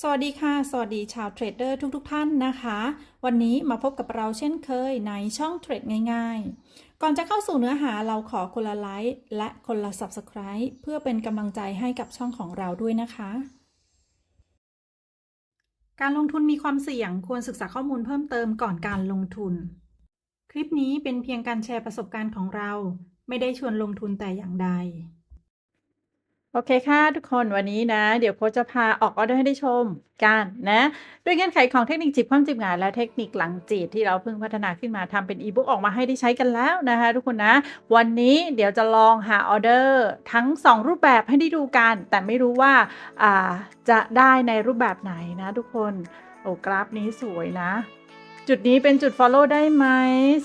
สวัสดีค่ะ สวัสดีชาวเทรดเดอร์ทุกๆทท่านนะคะ วันนี้มาพบกับเราเช่นเคยในช่องเทรดง่ายๆ ก่อนจะเข้าสู่เนื้อหาเราขอคนละไลค์และคนละ Subscribe เพื่อเป็นกำลังใจให้กับช่องของเราด้วยนะคะ การลงทุนมีความเสี่ยงควรศึกษาข้อมูลเพิ่มเติมก่อนการลงทุน คลิปนี้เป็นเพียงการแชร์ประสบการณ์ของเรา ไม่ได้ชวนลงทุนแต่อย่างใด โอเคค่ะทุกคนวันนี้นะ เดี๋ยวโค้ชจะพาออกออเดอร์ให้ได้ชมกันนะด้วยเงื่อนไขของเทคนิคจีบความจีบงานและเทคนิคหลังจีบที่เราเพิ่งพัฒนาขึ้นมาทำเป็นอีบุ๊กออกมาให้ได้ใช้กันแล้วนะคะทุกคนนะ วันนี้เดี๋ยวจะลองหาออเดอร์ทั้ง 2 รูปแบบให้ได้ดูกัน แต่ไม่รู้ว่าอ่าจะได้ในรูปแบบไหนนะทุกคนโอ้กราฟนี้สวยนะ จุดนี้เป็นจุด follow ได้ไหม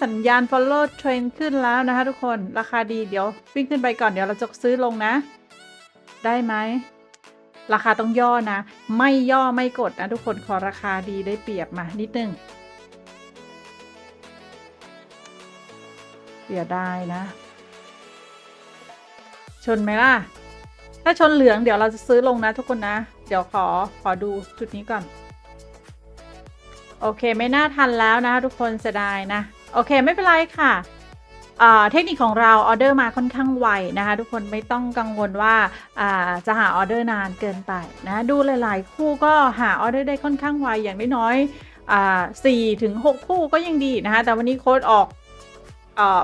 สัญญาณ follow trend ขึ้นแล้วนะคะทุกคนราคาดีเดี๋ยววิ่งขึ้นไปก่อนเดี๋ยวเราจะซื้อลงนะ ได้ไหมราคาต้องย่อนะ ไม่ย่อไม่กดนะทุกคนขอราคาดีได้เปรียบมานิดนึงเดี๋ยได้นะ ชนไหมล่ะ ถ้าชนเหลืองเดี๋ยวเราจะซื้อลงนะทุกคนนะ เดี๋ยวขอขอดูจุดนี้ก่อน โอเคไม่น่าทันแล้วนะทุกคนเสียดายนะ โอเคไม่เป็นไรค่ะ เทคนิคของเราออเดอร์มาค่อนข้างไวนะคะทุกคนไม่ต้องกังวลว่าจะหาออเดอร์นานเกินไปนะดูหลาย ๆ คู่ก็หาออเดอร์ได้ค่อนข้างไวอย่างน้อยๆสี่ถึงหกคู่ก็ยังดีนะคะแต่วันนี้โค้ดออก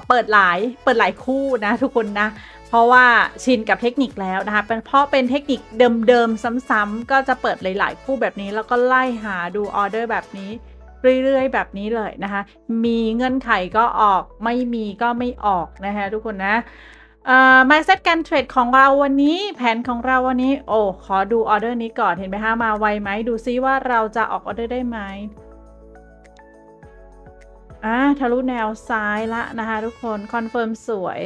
เปิดหลายเปิดหลายคู่นะทุกคนนะเพราะว่าชินกับเทคนิคแล้วนะคะเป็นเพราะเป็นเทคนิคเดิมๆซ้ำๆก็จะเปิดหลาย ๆ คู่แบบนี้แล้วก็ไล่หาดูออเดอร์แบบนี้ เรื่อยๆ แบบนี้เลยนะคะ มีเงื่อนไขก็ออกไม่มีก็ไม่ออกนะคะทุกคนนะเอ่อ mindset การเทรดของเราวันนี้แผนของเราวันนี้ โอ้ ขอดูออเดอร์นี้ก่อนเห็นไหมคะมาไวไหมดูซิว่าเราจะออกออเดอร์ได้ไหมอ่าทะลุแนวซ้ายละนะคะทุกคนคอนเฟิร์มสวย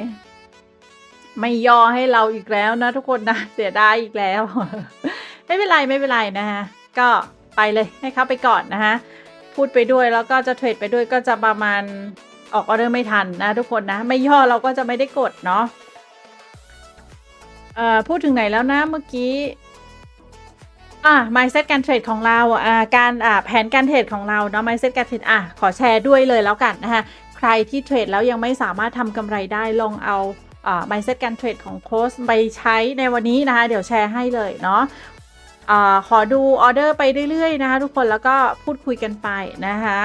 ไม่ย่อให้เราอีกแล้วนะทุกคนนะเสียดายอีกแล้ว ไม่เป็นไร ไม่เป็นไรนะคะก็ไปเลยให้เขาไปก่อนนะคะ พูดไปด้วยแล้วก็จะเทรดไปด้วยก็จะประมาณออกออเดอร์ไม่ทันนะทุกคนนะ ไม่ย่อเราก็จะไม่ได้กดเนาะพูดถึงไหนแล้วนะเมื่อกี้อะ mindset การเทรดของเราอ่าการอ่าแผนการเทรดของเราเนาะ mindset การเทรดอะขอแชร์ด้วยเลยแล้วกันนะคะใครที่เทรดแล้วยังไม่สามารถทำกำไรได้ลองเอาอ่า mindset การเทรดของโค้ชไปใช้ในวันนี้นะคะเดี๋ยวแชร์ให้เลยเนาะ อขอดูออเดอร์ไปเรื่อยๆนะคะทุกคนแล้วก็พูดคุยกันไปนะคะ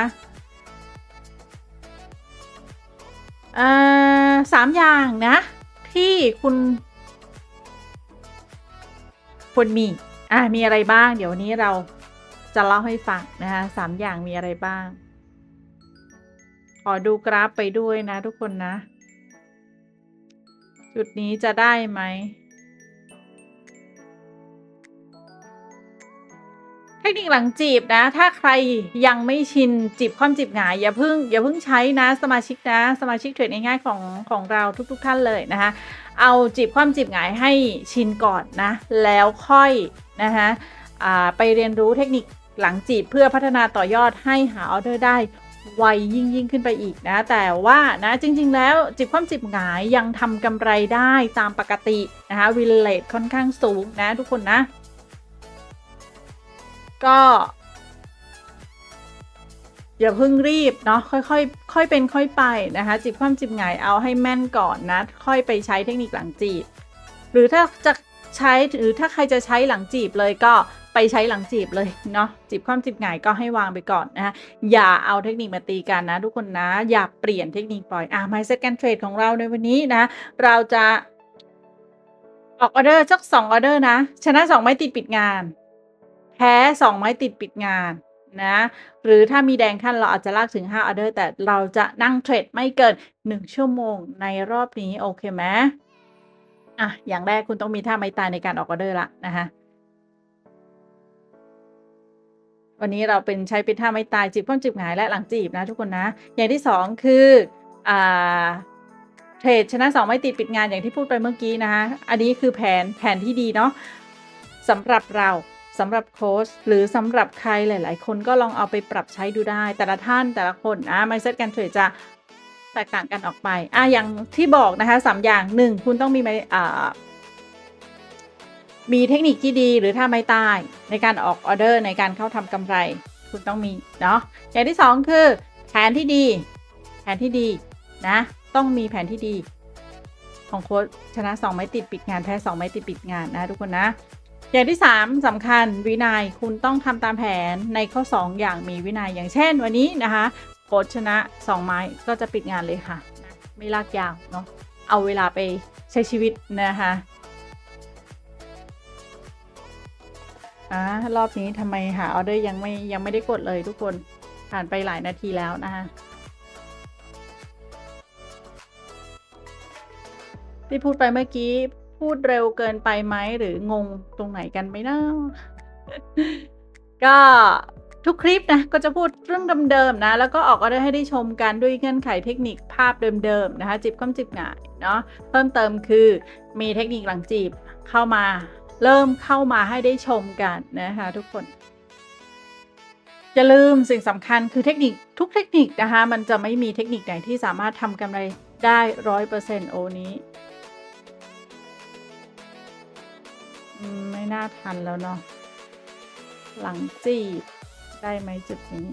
สามอย่างนะ ที่คุณควรมีอ่ามีอะไรบ้าง เดี๋ยววันนี้เราจะเล่าให้ฟังนะคะสามอย่างมีอะไรบ้าง ขอดูกราฟไปด้วยนะทุกคนนะ จุดนี้จะได้ไหม ทคนิคหลังจีบนะ ถ้าใครยังไม่ชินจีบความจีบหงายอย่าเพิ่งอย่าเพิ่งใช้นะสมาชิกนะ สมาชิกเทรดง่ายๆของของเราทุกๆทท่านเลยนะคะ เอาจีบความจีบหงายให้ชินก่อนนะ แล้วค่อยนะคะไปเรียนรู้เทคนิคหลังจีบเพื่อพัฒนาต่อยอดให้หาออเดอร์ได้ไวยิ่งยิ่งขึ้นไปอีกนะ แต่ว่านะจริงๆ แล้วจีบความจีบหงายยังทำกำไรได้ตามปกตินะคะวิลเลตค่อนข้างสูงนะทุกคนนะ ก็อย่าเพิ่งรีบเนาะค่อยๆค่อยเป็นค่อยไปนะคะ จีบความจีบหงายเอาให้แม่นก่อนนะ ค่อยไปใช้เทคนิคหลังจีบ หรือถ้าจะใช้หรือถ้าใครจะใช้หลังจีบเลยก็ไปใช้หลังจีบเลยเนาะจีบความจีบหงายก็ให้วางไปก่อนนะคะอย่าเอาเทคนิคมาตีกันนะ ทุกคนนะอย่าเปลี่ยนเทคนิคปล่อยอะ mindset การเทรดของเราในวันนี้นะ เราจะออกออเดอร์สักสองออเดอร์นะ ชนะสองไม่ติดปิดงาน แพ้สองไม้ติดปิดงานนะหรือถ้ามีแดงขั้นเราอาจจะลากถึง5ออเดอร์แต่เราจะนั่งเทรดไม่เกิน 1 ชั่วโมงในรอบนี้โอเคไหมอะอย่างแรกคุณต้องมีท่าไม้ตายในการออกออเดอร์ละนะคะวันนี้เราเป็นใช้เป็นท่าไม้ตายจีบพ้นจีบหงายและหลังจีบนะทุกคนนะ อย่างที่สองคืออ่าเทรดชนะสองไม่ติดปิดงานอย่างที่พูดไปเมื่อกี้นะคะอันนี้คือแผนแผนที่ดีเนาะสำหรับเรา สำหรับโค้ชหรือสำหรับใครหลาย ๆ คนก็ลองเอาไปปรับใช้ดูได้ แต่ละท่านแต่ละคนนะไม่เซตการเทรดจะแตกต่างกันออกไปอะอย่างที่บอกนะคะสามอย่างหนึ่งคุณต้องมีไมอ่ามีเทคนิคที่ดีหรือถ้าไม่ตายในการออกออเดอร์ในการเข้าทำกำไร คุณต้องมีเนาะอย่างที่สองคือแผนที่ดี แผนที่ดีนะ ต้องมีแผนที่ดี ของโค้ชชนะ 2 ไม้ติดปิดงานแพ้ 2 ไม้ติดปิดงานนะทุกคนนะ อย่างที่ 3สำคัญวินัยคุณต้องทำตามแผนในข้อ 2 อย่างมีวินัยอย่างเช่น วันนี้นะคะโค้ชชนะ 2 ไม้ก็จะปิดงานเลยค่ะนะไม่ลากยาวเนาะเอาเวลาไปใช้ชีวิตนะคะอ่ารอบนี้ทำไมหาออเดอร์ยังไม่ยังไม่ได้กดเลยทุกคนผ่านไปหลายนาทีแล้วนะคะที่พูดไปเมื่อกี้ พูดเร็วเกินไปไหมหรืองงตรงไหนกันไหมนะก็ทุกคลิปนะก็จะพูดเรื่องเดิมๆนะ แล้วก็ออกออเดอร์ให้ได้ชมกันด้วยเงื่อนไขเทคนิคภาพเดิมๆนะคะจิบข้มจิบหงายเนาะเพิ่มเติมคือมีเทคนิคหลังจีบเข้ามาเริ่มเข้ามาให้ได้ชมกันนะคะทุกคนอย่าลืมสิ่งสำคัญคือเทคนิคทุกเทคนิคนะคะมันจะไม่มีเทคนิคไหนที่สามารถทำกำไรได้ร้อยเปอร์เซ็นต์โอนี้ ไม่น่าทันแล้วเนาะหลังจีบได้ไหมจุดนี้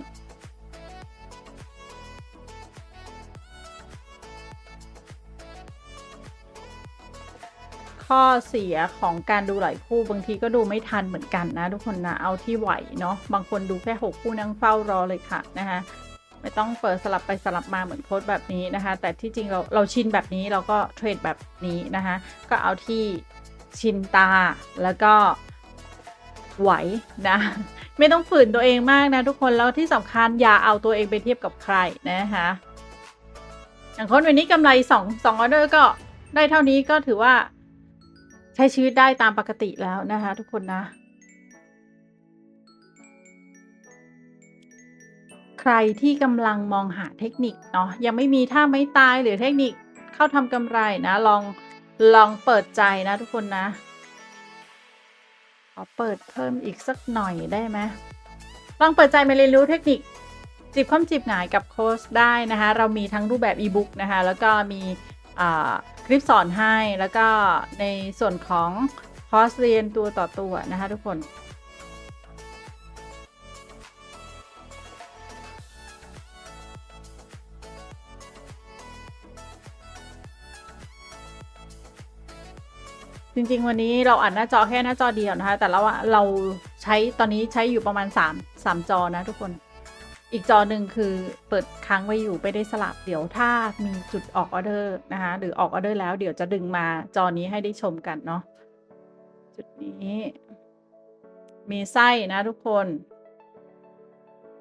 ข้อเสียของการดูหลายคู่บางทีก็ดูไม่ทันเหมือนกันนะ ทุกคนนะเอาที่ไหวเนาะบางคนดูแค่ 6 คู่นั่งเฝ้ารอเลยค่ะนะคะไม่ต้องเปิดสลับไปสลับมาเหมือนโค้ดแบบนี้นะคะ แต่ที่จริงเราเราชินแบบนี้เราก็เทรดแบบนี้นะคะก็เอาที่ ชินตา แล้วก็ไหวนะ ไม่ต้องฝืนตัวเองมากนะทุกคนแล้วที่สำคัญอย่าเอาตัวเองไปเทียบกับใครนะคะอย่างคนวันนี้กำไรสองสองออเดอร์ก็ได้เท่านี้ก็ถือว่าใช้ชีวิตได้ตามปกติแล้วนะคะ ทุกคนนะ ใครที่กำลังมองหาเทคนิคเนาะยังไม่มีท่าไม่ตายหรือเทคนิคเข้าทำกำไรนะลอง ลองเปิดใจนะทุกคนนะขอเปิดเพิ่มอีกสักหน่อยได้ไหมลองเปิดใจมาเรียนรู้เทคนิคจีบข้อมจีบหงายกับโค้ชได้นะคะ เรามีทั้งรูปแบบอีบุ๊กนะคะ แล้วก็มีคลิปสอนให้ แล้วก็ในส่วนของคอร์สเรียนตัวต่อตัวนะคะทุกคน ริง ๆ วันนี้เราอัดหน้าจอแค่หน้าจอเดียวนะคะ แต่เราเราใช้ตอนนี้ใช้อยู่ประมาณ 3 3 จอนะทุกคน อีกจอหนึ่งคือเปิดค้างไว้อยู่ไม่ได้สลับเดี๋ยวถ้ามีจุดออกออเดอร์นะคะหรือออกออเดอร์แล้วเดี๋ยวจะดึงมาจอนี้ให้ได้ชมกันเนาะจุดนี้ มีไส้นะทุกคน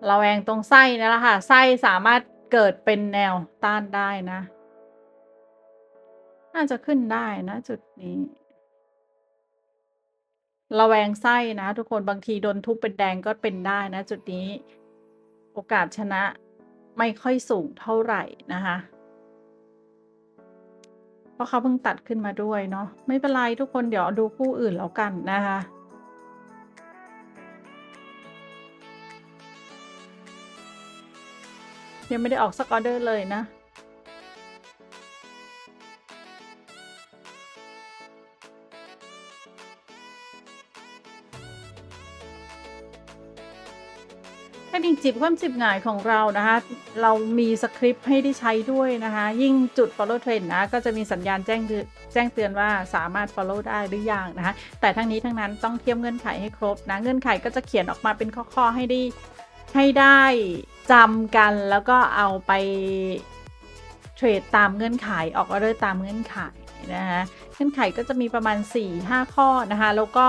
เราแวงตรงไส้นั่แหละค่ะไส้สามารถเกิดเป็นแนวต้านได้นะ น่าจะขึ้นได้นะจุดนี้ ระแวงไส้นะ ทุกคนบางทีโดนทุบเป็นแดงก็เป็นได้นะ จุดนี้โอกาสชนะไม่ค่อยสูงเท่าไหร่นะคะเพราะเขาเพิ่งตัดขึ้นมาด้วยเนาะไม่เป็นไรทุกคนเดี๋ยวดูคู่อื่นแล้วกันนะคะยังไม่ได้ออกสักออเดอร์เลยนะ เทคนิคจิบความจิบหงายของเรานะคะ เรามีสคริปต์ให้ได้ใช้ด้วยนะคะ ยิ่งจุด follow trend นะ ก็จะมีสัญญาณแจ้งเตือนแจ้งเตือนว่าสามารถ follow ได้หรือยังนะคะ แต่ทั้งนี้ทั้งนั้นต้องเทียบเงื่อนไขให้ครบนะ เงื่อนไขก็จะเขียนออกมาเป็นข้อๆให้ได้ให้ได้จำกันแล้วก็เอาไปเทรดตามเงื่อนไขออกออเดอร์ตามเงื่อนไขนะคะ เงื่อนไขก็จะมีประมาณ 4-5 ข้อนะคะ แล้วก็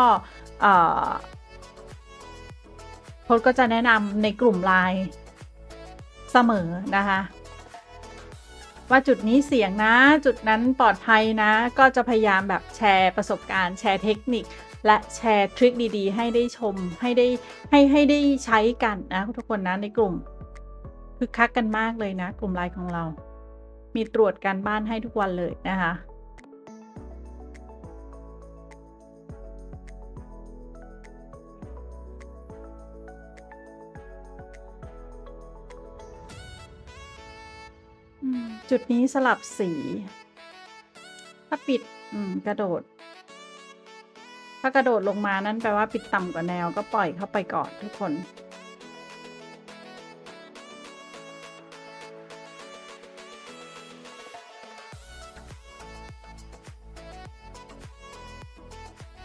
ดก็จะแนะนำในกลุ่มไลน์เสมอนะคะ ว่าจุดนี้เสี่ยงนะ จุดนั้นปลอดภัยนะ ก็จะพยายามแบบแชร์ประสบการณ์ แชร์เทคนิค และแชร์ทริคดีๆ ให้ได้ชมให้ได้ให้ให้ได้ใช้กันนะทุกคนนะในกลุ่มคือคักกันมากเลยนะ กลุ่มไลน์ของเรา มีตรวจการบ้านให้ทุกวันเลยนะคะ จุดนี้สลับสี ถ้าปิดอืมกระโดด ถ้ากระโดดลงมานั่นแปลว่าปิดต่ำกว่าแนวก็ปล่อยเข้าไปก่อนทุกคน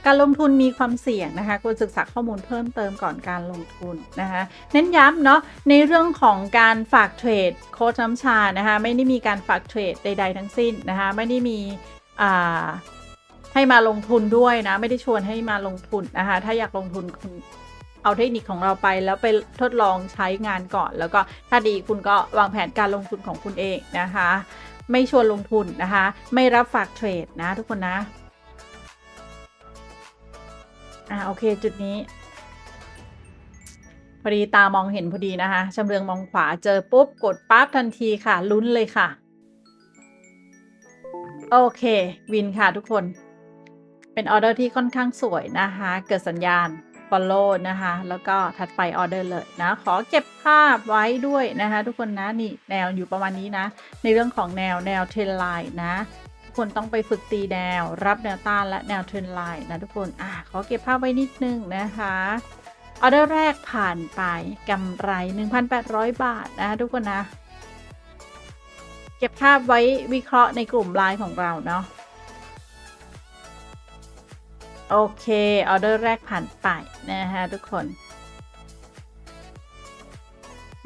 การลงทุนมีความเสี่ยงนะคะควรศึกษาข้อมูลเพิ่มเติมก่อนการลงทุนนะคะเน้นย้ำเนาะในเรื่องของการฝากเทรดโค้ชน้ำชานะคะไม่ได้มีการฝากเทรดใด ๆ ทั้งสิ้นนะคะไม่ได้มีอ่าให้มาลงทุนด้วยนะไม่ได้ชวนให้มาลงทุนนะคะถ้าอยากลงทุนคุณเอาเทคนิคของเราไปแล้วไปทดลองใช้งานก่อน แล้วก็ถ้าดีคุณก็วางแผนการลงทุนของคุณเองนะคะ ไม่ชวนลงทุนนะคะ ไม่รับฝากเทรดนะทุกคนนะ อ่าโอเคจุดนี้ พอดีตามองเห็นพอดีนะคะชำเลืองมองขวาเจอปุ๊บกดปั๊บทันทีค่ะ ลุ้นเลยค่ะ โอเค วินค่ะทุกคน เป็นออเดอร์ที่ค่อนข้างสวยนะคะ เกิดสัญญาณ follow นะคะ แล้วก็ถัดไปออเดอร์เลยนะ ขอเก็บภาพไว้ด้วยนะคะ ทุกคนนะนี่แนวอยู่ประมาณนี้นะ ในเรื่องของแนวแนวเทรนไลน์นะ คนต้องไปฝึกตีแนว รับแนวต้านและแนวเทรนไลน์นะทุกคนอะขอเก็บภาพไว้นิดนึงนะคะออเดอร์แรกผ่านไปกำไร 1,800 บาทนะทุกคนนะ เก็บภาพไว้วิเคราะห์ในกลุ่มไลน์ของเราเนาะโอเคออเดอร์แรกผ่านไปนะคะทุกคน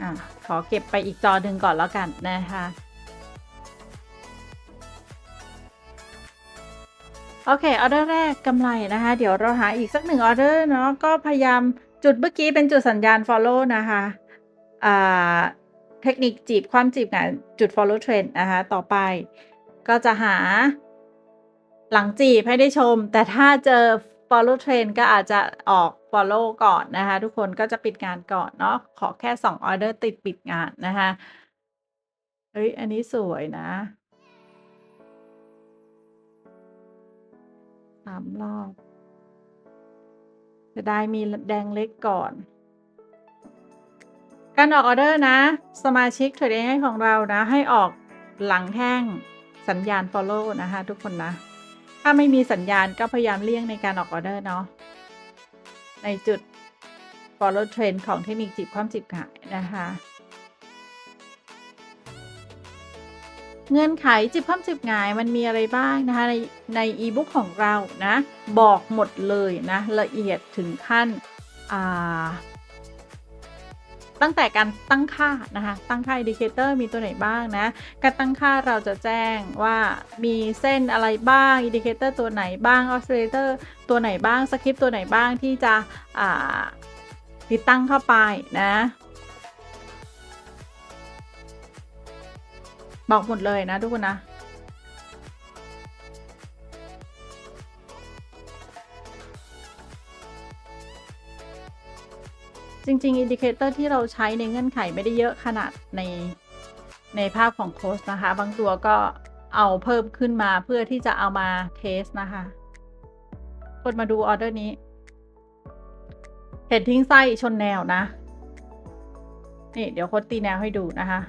อะขอเก็บไปอีกจอหนึ่งก่อนแล้วกันนะคะ โอเคออเดอร์แรกกำไรนะคะ เดี๋ยวเราหาอีกสักหนึ่งออเดอร์เนาะก็พยายามจุดเมื่อกี้เป็นจุดสัญญาณ follow นะคะอ่าเทคนิคจีบความจีบงานจุด follow trend นะคะต่อไป ก็จะหาหลังจีบให้ได้ชม แต่ถ้าเจอ follow trend ก็อาจจะออก follow ก่อนนะคะ ทุกคนก็จะปิดงานก่อนเนาะขอแค่2ออเดอร์ติดปิดงานนะคะเฮ้ยอันนี้สวยนะามรอบ จะได้มีแดงเล็กก่อน การออกออเดอร์นะ สมาชิกเทรดเองของเรานะ ให้ออกหลังแท่งสัญญาณ follow นะคะ ทุกคนนะ ถ้าไม่มีสัญญาณก็พยายามเลี่ยงในการออกออเดอร์เนาะ ในจุด follow trend ของเทคนิคจีบความจีบขายนะคะ เงื่อนไขจิบความจิบหงายมันมีอะไรบ้างนะคะ ในในอีบุ๊กของเรานะ บอกหมดเลยนะ ละเอียดถึงขั้นอ่าตั้งแต่การตั้งค่านะคะ ตั้งค่าอินดิเคเตอร์มีตัวไหนบ้างนะ การตั้งค่าเราจะแจ้งว่ามีเส้นอะไรบ้างอินดิเคเตอร์ตัวไหนบ้างออสซิเลเตอร์ตัวไหนบ้างสคริปต์ตัวไหนบ้างที่จะติดตั้งเข้าไปนะ บอกหมดเลยนะทุกคนนะจริง ๆ อินดิเคเตอร์ที่เราใช้ในเงื่อนไขไม่ได้เยอะขนาดในในภาพของโค้ชนะคะ บางตัวก็เอาเพิ่มขึ้นมาเพื่อที่จะเอามาเทสนะคะกดมาดูออเดอร์นี้เห็นทิ้งไส้ชนแนวนะ นี่ เดี๋ยวโค้ดตีแนวให้ดูนะคะ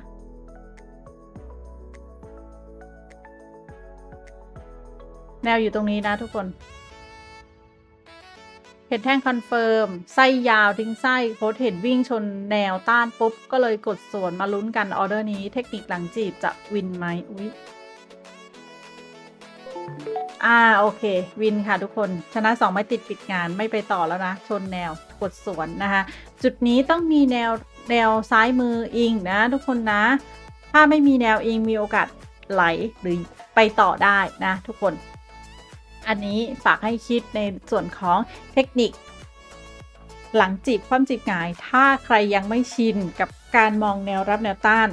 แนวอยู่ตรงนี้นะทุกคนเห็นแท่งคอนเฟิร์มไส้ยาวทิ้งไส้โค้ดเห็นวิ่งชนแนวต้านปุ๊บ ก็เลยกดส่วนมาลุ้นกันออเดอร์นี้เทคนิคหลังจีบจะวินไหมอุ๊ยอ่าโอเค วินค่ะทุกคน ชนะ 2 ไม่ติดปิดงานไม่ไปต่อแล้วนะ ชนแนวกดสวนนะคะ จุดนี้ต้องมีแนวแนวซ้ายมืออิงนะ ทุกคนนะ ถ้าไม่มีแนวอิงมีโอกาสไหลหรือไปต่อได้นะ ทุกคน อันนี้ฝากให้คิดในส่วนของเทคนิค หลังจีบความจีบหงาย ถ้าใครยังไม่ชินกับการมองแนวรับแนวต้าน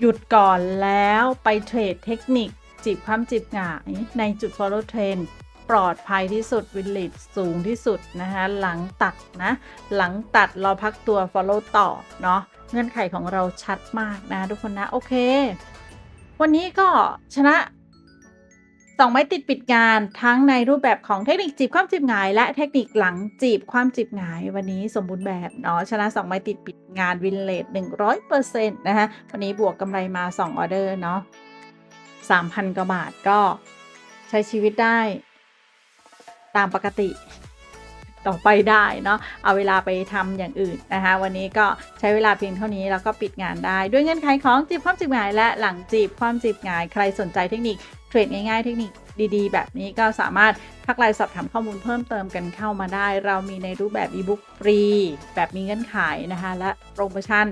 หยุดก่อนแล้วไปเทรดเทคนิคจีบความจีบหงายในจุด follow trend ปลอดภัยที่สุดวิลลิตสูงที่สุดนะคะหลังตัดนะ หลังตัดเรอพักตัว follow ต่อเนาะเงื่อนไขของเราชัดมากนะทุกคนนะ โอเค วันนี้ก็ชนะ สองไม้ติดปิดงานทั้งในรูปแบบของเทคนิคจีบความจีบหงาย และเทคนิคหลังจีบความจีบหงาย วันนี้สมบูรณ์แบบเนาะชนะสองไม้ติดปิดงานวินเลทหนึ่งร้อยเปอร์เซ็นต์นะคะวันนี้บวกกำไรมาสองออเดอร์เนาะสามพันกว่าบาทก็ใช้ชีวิตได้ ตามปกติต่อไปได้เนาะ เอาเวลาไปทำอย่างอื่นนะคะ วันนี้ก็ใช้เวลาเพียงเท่านี้แล้วก็ปิดงานได้ ด้วยเงื่อนไขของจีบความจีบหงายและหลังจีบความจีบหงาย ใครสนใจเทคนิค รดง่ายๆเทคนิคดีๆ แบบนี้ก็สามารถทักไลน์สอบถามข้อมูลเพิ่มเติมกันเข้ามาได้ เรามีในรูปแบบอีบุ๊กฟรี แบบมีเงื่อนไขนะคะ และโปรโมชั่น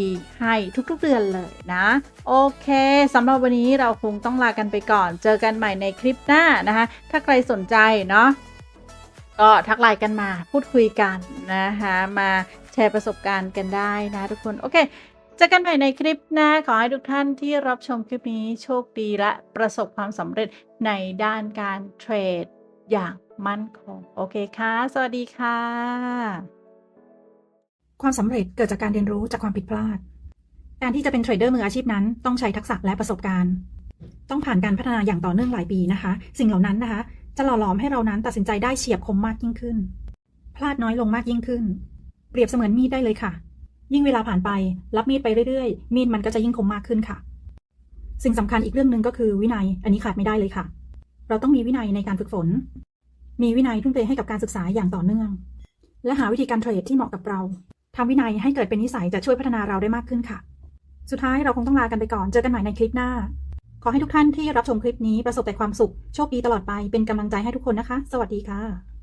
ดีๆ ให้ทุกๆเดือนเลยนะ โอเคสำหรับวันนี้เราคงต้องลากันไปก่อน เจอกันใหม่ในคลิปหน้านะคะ ถ้าใครสนใจเนาะก็ทักไลน์กันมาพูดคุยกันนะคะ มาแชร์ประสบการณ์กันได้นะทุกคน โอเค เจอกันใหม่ในคลิปหน้าขอให้ทุกท่านที่รับชมคลิปนี้โชคดีและประสบความสำเร็จในด้านการเทรดอย่างมั่นคง โอเคค่ะ สวัสดีค่ะ ความสำเร็จเกิดจากการเรียนรู้จากความผิดพลาด การที่จะเป็นเทรดเดอร์มืออาชีพนั้น ต้องใช้ทักษะและประสบการณ์ ต้องผ่านการพัฒนาอย่างต่อเนื่องหลายปีนะคะ สิ่งเหล่านั้นนะคะ จะหล่อหลอมให้เรานั้นตัดสินใจได้เฉียบคมมากยิ่งขึ้น พลาดน้อยลงมากยิ่งขึ้น เปรียบเสมือนมีดได้เลยค่ะ ยิ่งเวลาผ่านไป รับมีดไปเรื่อยๆ มีดมันก็จะยิ่งคมมากขึ้นค่ะ สิ่งสำคัญอีกเรื่องหนึ่งก็คือวินัย อันนี้ขาดไม่ได้เลยค่ะ เราต้องมีวินัยในการฝึกฝน มีวินัยทุ่มเทให้กับการศึกษาอย่างต่อเนื่อง และหาวิธีการเทรดที่เหมาะกับเราทำวินัยให้เกิดเป็นนิสัยจะช่วยพัฒนาเราได้มากขึ้นค่ะ สุดท้ายเราคงต้องลากันไปก่อน เจอกันใหม่ในคลิปหน้า ขอให้ทุกท่านที่รับชมคลิปนี้ประสบแต่ความสุข โชคดีตลอดไป เป็นกำลังใจให้ทุกคนนะคะ สวัสดีค่ะ